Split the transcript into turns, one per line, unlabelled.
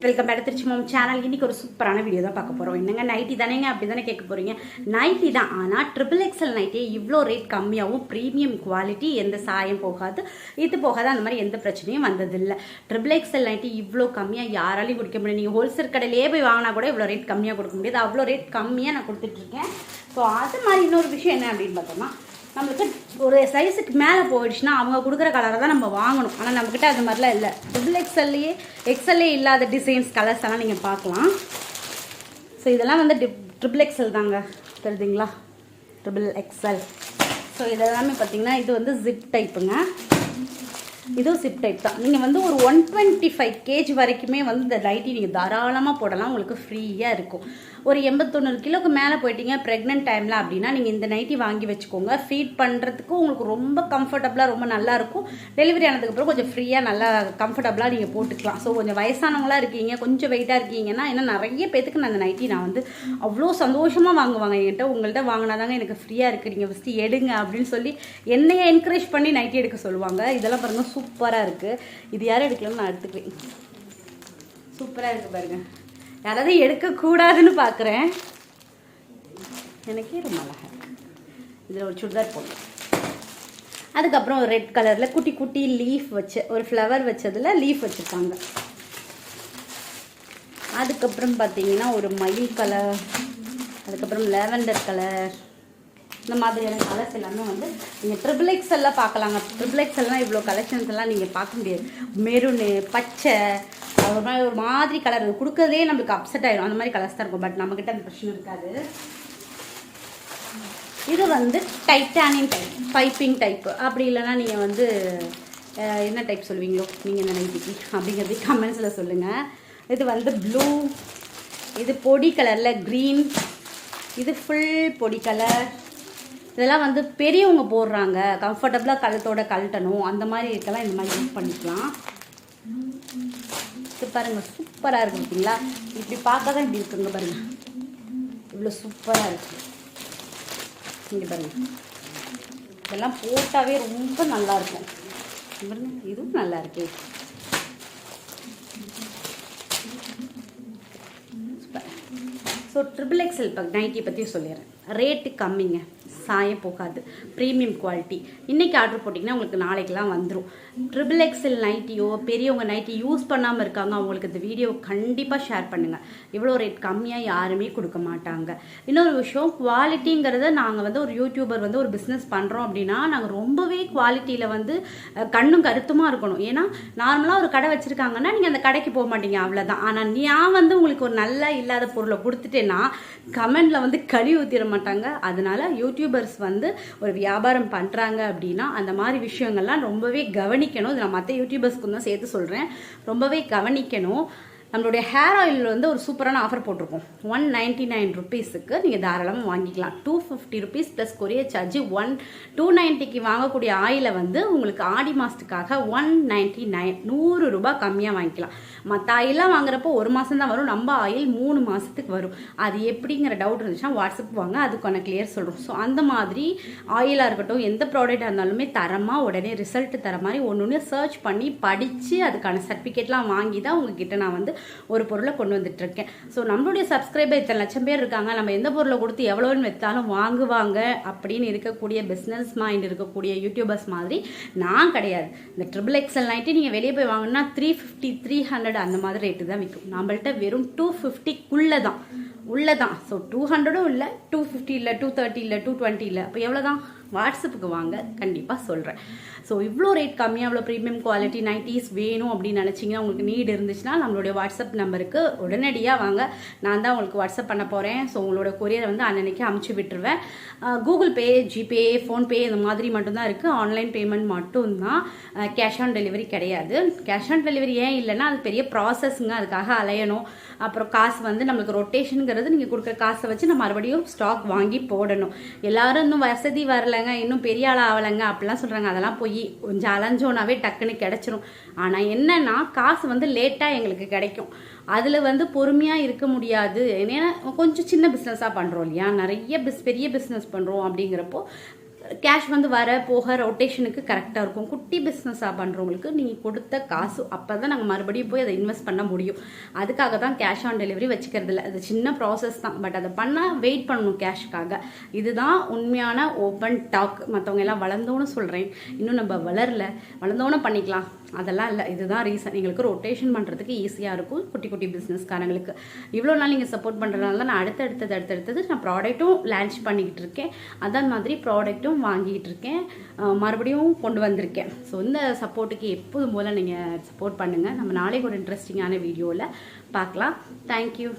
Welcome back Trichy mom channel இன்னைக்கு ஒரு சூப்பரான வீடியோ தான் பார்க்க போகிறோம் என்னங்க நைட்டி தானேங்க? அப்படி தானே கேட்க போகிறீங்க நைட்டி தான் ஆனால் ட்ரிபிள் எக்ஸல் நைட்டி இவ்வளோ ரேட் கம்மியாகவும் ப்ரீமியம் குவாலிட்டி எந்த சாயம் போகாது இது போகாது அந்த மாதிரி எந்த பிரச்சனையும் வந்ததில்லை. ட்ரிபிள் எக்ஸல் நைட்டி இவ்வளோ கம்மியாக யாராலையும் குடிக்க முடியும் நீங்கள் ஹோல்சேல் கடையிலே போய் வாங்கினா கூட இவ்வளோ ரேட் கம்மியாக கொடுக்க முடியாது. அவ்வளோ ரேட் கம்மியாக நான் கொடுத்துட்ருக்கேன் ஸோ அது மாதிரி இன்னொரு விஷயம் என்ன அப்படின்னு பார்த்தோம்னா நம்மளுக்கு ஒரு சைஸுக்கு மேலே போயிடுச்சுன்னா அவங்க கொடுக்குற கலரை தான் நம்ம வாங்கணும். ஆனால் நம்மக்கிட்ட அது மாதிரிலாம் இல்லை. டபுள் எக்ஸ்எல்லையே எக்ஸ்எல்லே இல்லாத டிசைன்ஸ் கலர்ஸ் எல்லாம் நீங்கள் பார்க்கலாம். ஸோ இதெல்லாம் வந்து டிப் ட்ரிபிள் எக்ஸ்எல் தாங்க. தெரியுதுங்களா? ட்ரிபிள் எக்ஸ்எல் ஸோ இதெல்லாமே பார்த்தீங்கன்னா இது வந்து ஜிப் டைப்புங்க இதுவும் சிப் டைப் தான். நீங்கள் வந்து ஒரு ஒன் டுவெண்ட்டி ஃபைவ் கேஜி வரைக்குமே வந்து இந்த லைட்டி நீங்கள் தாராளமாக போடலாம். உங்களுக்கு ஃப்ரீயாக இருக்கும். ஒரு எண்பத்தொண்ணூறு கிலோக்கு மேலே போயிட்டீங்க ப்ரெக்னென்ட் டைமில் அப்படின்னா நீங்கள் இந்த நைட்டி வாங்கி வச்சுக்கோங்க. ஃபீட் பண்ணுறதுக்கு உங்களுக்கு ரொம்ப கம்ஃபர்டபுளாக ரொம்ப நல்லாயிருக்கும் டெலிவரி ஆனதுக்கப்புறம் கொஞ்சம் ஃப்ரீயாக நல்லா கம்ஃபர்டபுளாக நீங்கள் போட்டுக்கலாம். ஸோ கொஞ்சம் வயசானவங்களாக இருக்கீங்க கொஞ்சம் வெயிட்டாக இருக்கீங்கன்னா ஏன்னா நிறைய பேத்துக்கு நான் அந்த நைட்டி நான் வந்து அவ்வளோ சந்தோஷமாக வாங்குவாங்க என்கிட்ட. உங்கள்கிட்ட வாங்கினாதாங்க எனக்கு ஃப்ரீயாக இருக்குது நீங்கள் ஃபஸ்ட்டு எடுங்க அப்படின்னு சொல்லி என்னையே என்கரேஜ் பண்ணி நைட்டி எடுக்க சொல்லுவாங்க. இதெல்லாம் பாருங்கள் சூப்பராக இருக்குது இது யாரும் எடுக்கலன்னு நான் எடுத்துக்குவேன் சூப்பராக இருக்குது பாருங்கள் யாராவது எடுக்கக்கூடாதுன்னு பார்க்குறேன் எனக்கே ரொம்ப அழகாக இதில் ஒரு சுடிதார் போடணும். அதுக்கப்புறம் ஒரு ரெட் கலரில் குட்டி குட்டி லீஃப் வச்சு ஒரு ஃப்ளவர் வச்சதில் லீஃப் வச்சுருக்காங்க. அதுக்கப்புறம் பார்த்தீங்கன்னா ஒரு மயில் கலர் அதுக்கப்புறம் லெவெண்டர் கலர் இந்த மாதிரியான கலர்ஸ் எல்லாமே வந்து நீங்கள் ட்ரிபிள் எக்ஸ் எல்லாம் பார்க்கலாங்க ட்ரிபிள் எக்ஸ் எல்லாம் இவ்வளோ கலெக்ஷன்ஸ் எல்லாம் நீங்கள் பார்க்க முடியாது. மெருனு பச்சை ஒரு மாதிரி ஒரு மாதிரி கலர் கொடுக்கறதே நம்மளுக்கு அப்செட் ஆகிடும் அந்த மாதிரி கலர்ஸ் தான் இருக்கும். பட் நம்மக்கிட்ட அந்த பிரச்சனை இருக்காது. இது வந்து டைட்டானியம் டைப் பைப்பிங் டைப்பு அப்படி இல்லைன்னா நீங்கள் வந்து என்ன டைப் சொல்லுவீங்களோ? நீங்கள் இந்த நைட்டிக்கு அப்படிங்கிறது கமெண்ட்ஸில் சொல்லுங்கள் இது வந்து ப்ளூ இது பொடி கலரில் க்ரீன் இது ஃபுல் பொடி கலர் இதெல்லாம் வந்து பெரியவங்க போடுறாங்க. கம்ஃபர்டபுளாக கழுத்தோட கழட்டணும். அந்த மாதிரி இருக்கலாம். இந்த மாதிரி யூஸ் பண்ணிக்கலாம். இது பாருங்க சூப்பராக இருக்கு பார்த்தீங்களா இப்படி பார்க்க தான் இப்படி இருக்குங்க பாருங்கள் இவ்வளோ சூப்பராக இருக்கு. இங்கே பாருங்க. இதெல்லாம் போட்டாவே ரொம்ப நல்லா இருக்கும். இதுவும் நல்லா இருக்கு. ஸோ ட்ரிபிள் எக்ஸல் இப்போ நைட்டி பற்றி சொல்லிடுறேன். ரேட்டு கம்மிங்க. சாயம் போகாது. ப்ரீமியம் குவாலிட்டி இன்றைக்கி ஆர்டர் போட்டிங்கன்னா உங்களுக்கு நாளைக்கெலாம் வந்துடும் ட்ரிபிள் எக்ஸல் நைட்டியோ பெரியவங்க நைட்டி யூஸ் பண்ணாமல் இருக்காங்க அவங்களுக்கு இந்த வீடியோ கண்டிப்பாக ஷேர் பண்ணுங்கள் இவ்வளோ ரேட் கம்மியாக யாருமே கொடுக்க மாட்டாங்க. இன்னொரு விஷயம் குவாலிட்டிங்கிறத நாங்கள் வந்து ஒரு யூடியூபர் வந்து ஒரு பிஸ்னஸ் பண்ணுறோம் அப்படின்னா நாங்கள் ரொம்பவே குவாலிட்டியில் வந்து கண்ணும் கருத்துமாக இருக்கணும். ஏன்னா நார்மலாக ஒரு கடை வச்சுருக்காங்கன்னா நீங்கள் அந்த கடைக்கு போக மாட்டீங்க அவ்வளோதான் ஆனால் நான் வந்து உங்களுக்கு ஒரு நல்ல இல்லாத பொருளை கொடுத்துட்டேன்னா கமெண்டில் வந்து கழி ஊற்றிட மாட்டாங்க. அதனால யூடியூபர்ஸ் வந்து ஒரு வியாபாரம் பண்ணுறாங்க அப்படின்னா அந்த மாதிரி விஷயங்கள்லாம் ரொம்பவே கவனிக்கணும். இது நான் மற்ற யூடியூபர்ஸ்க்கு தான் சேர்த்து சொல்கிறேன் ரொம்பவே கவனிக்கணும். நம்மளுடைய ஹேர் ஆயில் வந்து ஒரு சூப்பரான ஆஃபர் போட்டிருக்கோம். ஒன் நைன்டி நைன் ருபீஸுக்கு நீங்கள் தாராளமாக வாங்கிக்கலாம். Two fifty rupees plus courier charge one two நைன்ட்டிக்கு வாங்கக்கூடிய ஆயிலை வந்து உங்களுக்கு ஆடி மாதத்துக்காக ஒன் நைன்ட்டி நைன் நூறு ரூபாய் கம்மியாக வாங்கிக்கலாம். மற்ற ஆயிலாம் வாங்குறப்போ ஒரு மாதம் தான் வரும். நம்ம ஆயில் மூணு மாதத்துக்கு வரும். அது எப்படிங்கிற டவுட் இருந்துச்சுன்னா வாட்ஸ்அப் வாங்க அதுக்கான கிளியர் சொல்கிறோம் ஸோ அந்த மாதிரி ஆயிலாக இருக்கட்டும் எந்த ப்ராடக்டாக இருந்தாலுமே தரமாக உடனே ரிசல்ட் தர மாதிரி ஒன்று ஒன்று சர்ச் பண்ணி படித்து அதுக்கான சர்டிஃபிகேட்லாம் வாங்கி தான் உங்ககிட்ட நான் வந்து ஒரு பொருளை கொண்டு வந்துட்டு இருக்கேன் ஸோ நம்மளுடைய சப்ஸ்கிரைபர் இத்தனை லட்சம் பேர் இருக்காங்க. நம்ம எந்த பொருளை கொடுத்து எவ்வளோன்னு வைத்தாலும் வாங்குவாங்க அப்படின்னு இருக்கக்கூடிய பிஸ்னஸ் மைண்ட் இருக்கக்கூடிய யூடியூபர்ஸ் மாதிரி நான் கிடையாது. இந்த ட்ரிபிள் எக்ஸல் நைட்டு நீங்கள் வெளியே போய் வாங்கினா த்ரீ ஃபிஃப்டி த்ரீ ஹண்ட்ரட் அந்த மாதிரி ரேட்டு தான் விற்கும் நம்மள்ட்ட வெறும் டூ ஃபிஃப்டிக்குள்ளே தான் உள்ளே தான் ஸோ டூ ஹண்ட்ரடும் இல்லை டூ ஃபிஃப்டி இல்லை டூ தேர்ட்டி இல்லை டூ டுவெண்ட்டி இல்லை. அப்போ எவ்வளோ தான் வாட்ஸ்அப்புக்கு வாங்க கண்டிப்பாக சொல்கிறேன் ஸோ இவ்வளோ ரேட் கம்மியாக அவ்வளோ ப்ரீமியம் குவாலிட்டி நைட்டிஸ் வேணும் அப்படின்னு நினச்சிங்கன்னா உங்களுக்கு நீட் இருந்துச்சுன்னா நம்மளுடைய வாட்ஸ்அப் நம்பருக்கு உடனடியாக வாங்க. நான் தான் உங்களுக்கு வாட்ஸ்அப் பண்ண போகிறேன் ஸோ உங்களோட கொரியரை வந்து அன்னன்னைக்கு அமுச்சு விட்டுருவேன். கூகுள் பே ஜிபே ஃபோன்பே இந்த மாதிரி மட்டும்தான் இருக்குது ஆன்லைன் பேமெண்ட் மட்டும்தான். கேஷ் ஆன் டெலிவரி கிடையாது. கேஷ் ஆன் டெலிவரி ஏன் இல்லைன்னா அது பெரிய ப்ராசஸ்ங்க அதுக்காக அலையணும். அப்புறம் காசு வந்து நம்மளுக்கு ரொட்டேஷனுங்கிறது நீங்கள் கொடுக்குற காசை வச்சு நம்ம மறுபடியும் ஸ்டாக் வாங்கி போடணும். எல்லாரும் இன்னும் வசதி வரல. வரலைங்க இன்னும் பெரிய ஆள் ஆகலைங்க அப்படிலாம் சொல்கிறாங்க அதெல்லாம் போய் கொஞ்சம் அலைஞ்சோனாவே டக்குன்னு கிடச்சிரும். ஆனால் என்னன்னா காசு வந்து லேட்டாக எங்களுக்கு கிடைக்கும். அதில் வந்து பொறுமையாக இருக்க முடியாது. ஏன்னா கொஞ்சம் சின்ன பிஸ்னஸாக பண்ணுறோம் இல்லையா? நிறைய பிஸ் பெரிய பிஸ்னஸ் பண்ணுறோம் அப்படிங்கிறப்போ கேஷ் வந்து வர போக ரொட்டேஷனுக்கு கரெக்டாக இருக்கும். குட்டி பிஸ்னஸாக பண்ணுறவங்களுக்கு நீங்கள் கொடுத்த காசு அப்போ தான் நாங்கள் மறுபடியும் போய் அதை இன்வெஸ்ட் பண்ண முடியும். அதுக்காக தான் கேஷ் ஆன் டெலிவரி வச்சுக்கிறது இல்லை. அது சின்ன ப்ராசஸ் தான். பட் அதை பண்ணால் வெயிட் பண்ணணும் கேஷுக்காக இதுதான் உண்மையான ஓப்பன் டாக் மற்றவங்க எல்லாம் வளர்ந்தோன்னு சொல்கிறேன் இன்னும் நம்ம வளரல. வளர்ந்தோன்னு பண்ணிக்கலாம். அதெல்லாம் இல்லை. இதுதான் ரீசன் எங்களுக்கு ரொட்டேஷன் பண்ணுறதுக்கு ஈஸியாக இருக்கும். குட்டி குட்டி பிஸ்னஸ்காரங்களுக்கு இவ்வளோ நாள் நீங்கள் சப்போர்ட் பண்ணுறதுனால தான் நான் அடுத்தடுத்தது அடுத்தடுத்தது நான் ப்ராடக்ட்டும் லான்ச் பண்ணிக்கிட்டு இருக்கேன். அதான் மாதிரி ப்ராடக்ட்டும் வாங்கிட்டு இருக்கேன் மறுபடியும் கொண்டு வந்திருக்கேன். ஸோ இந்த சப்போர்ட்டுக்கு எப்போதும் போல் நீங்கள் சப்போர்ட் பண்ணுங்கள் நம்ம நாளைக்கு ஒரு இன்ட்ரெஸ்டிங்கான வீடியோவில் பார்க்கலாம். தேங்க்யூ